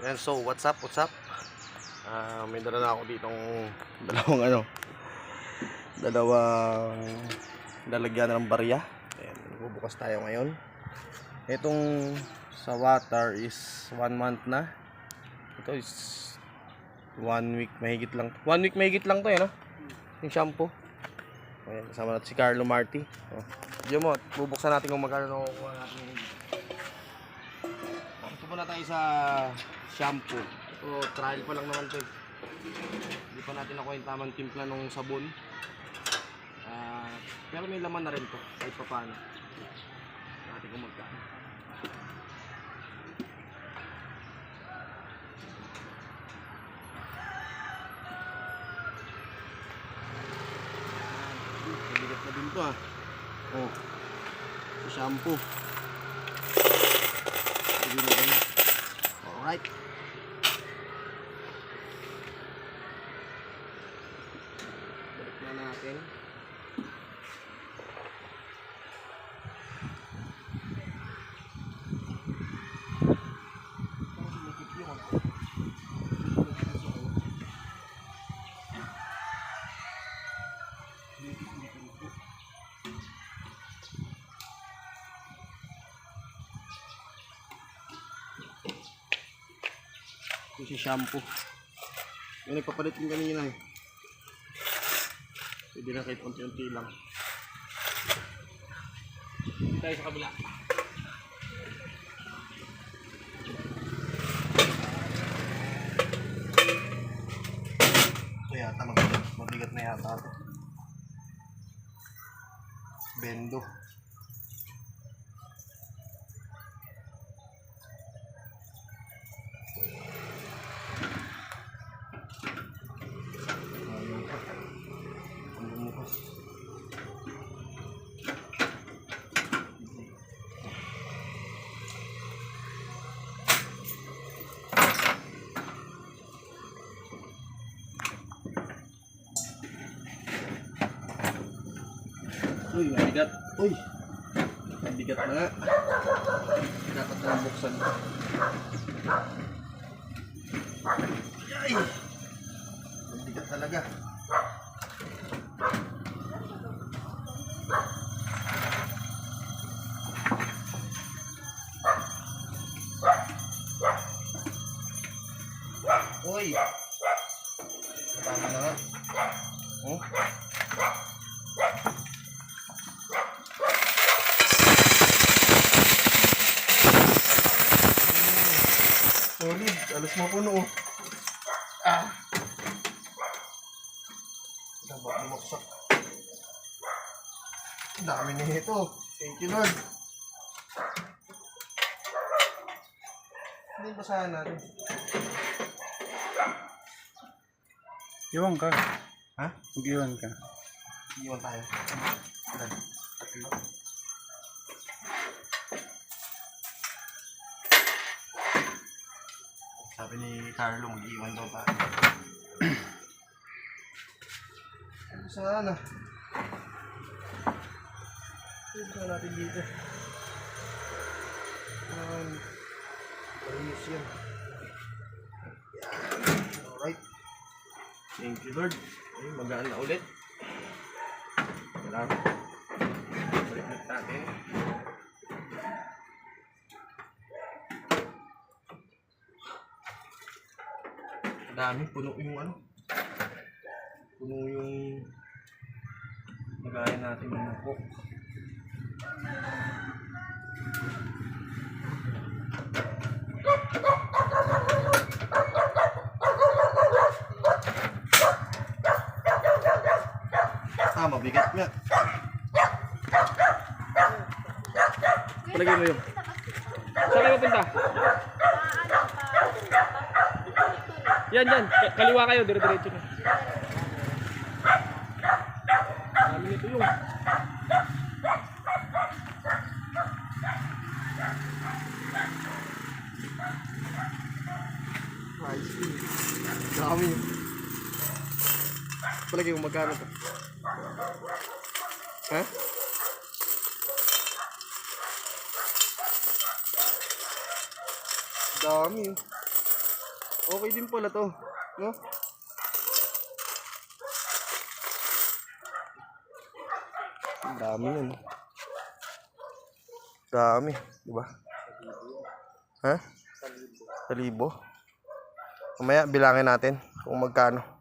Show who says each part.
Speaker 1: Yan, so what's up, what's up? Ah, may dala na ako ditong dalawang ano, dalawang lalagyan ng barya. Ayan, bubukas tayo ngayon. Itong sa water is one month na. Ito is one week mahigit lang. One week mahigit lang to eh, no? Yung shampoo. Ayan, kasama natin si Carlo Marti. Oh. Diyan mo, bubuksan natin kung magkano nakukuha natin ngayon. Muna tayo sa shampoo. Ito, trial pa lang naman to. Hindi pa natin nakuha yung tamang timpla ng sabon. Ah, pero may laman na rin to, kahit pa paano. Natin kung magkano. Mabigat na din to ah. Oh. Shampoo. Sige na rin. Alright. Balik na natin. Si shampoo. Yung nagpapalit yung kanina eh. Pwede na kahit unti-unti lang. Tayo sa kabila. Ito yata mabigat, mabigat na yata ito. Bendo. Uy, mabigat. Uy! Mabigat na nga. Dapat na buksan. Ay! Mabigat talaga. Uy! Tama na nga. Oh? Alas mo puno. oh. Ah! Dapat bumaksak. Ang Dami na ito. Thank you, Lord. Hindi basahan natin.
Speaker 2: Iwan ka.
Speaker 1: Ha?
Speaker 2: Mag-iwan ka.
Speaker 1: Iwan tayo. Tatlo. Sabi ni Carlo, mag-iwan daw. Ano sana? Ito natin dito. Um, Ayos yan. Alright. Thank you Lord. Ayun, magaan na ulit. Salamat. Balik natin. Dami, puno yung ano. Puno yung nagayan natin ng cook. Ah, mabigat nga. Palagay mo yun. Saan kayo punta? Yan, yan. Ka- Kaliwa kayo, dire-diretso na. Dami nito yung. Nice. Dami. Palagay mo magkano to? Ha? Dami. Okay din pala to. No? Dami yun. Dami, di ba? Ha? Sa libo. Mamaya bilangin natin kung magkano.